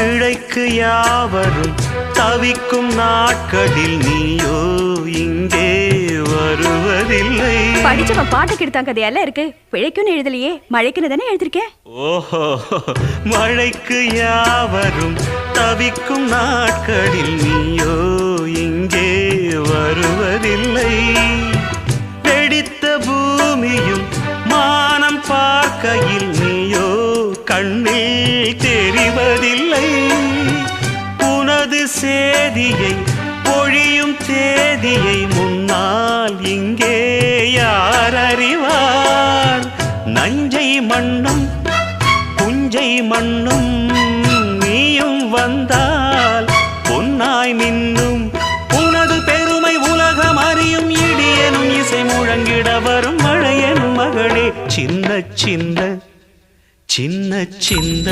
பிழைக்கு யாவரும் தவிக்கும் நாட்களில் நீயோ இங்கே வருவதில்லை. படிச்சவன் பாட்டு கெடுத்தான் கதையெல்லாம் இருக்கு? பிழைக்குன்னு எழுதலையே. மழைக்குன்னு தானே எழுதிருக்கேன் ஓஹோ மழைக்கு யாவரும் தவிக்கும் நாட்களில் நீயோ இங்கே வருவதில்லை. வெடித்த பூமியும் மானம் பார்க்கையில் நீயோ கண்ணில் தெரிவதில்லை. உனது சேதியை பொழியும் தேதியை முன்னால் இங்கே யார் அறிவார் நஞ்சை மண்ணும் புஞ்சை மண்ணும் நீயும் வந்தால் பொன்னாய் நின்னும் உனது பெருமை உலகம் அறியும் இடியனும் இசை முழங்கிட வரும் மழையன் மகளே சின்ன சின்ன சின்ன சின்ன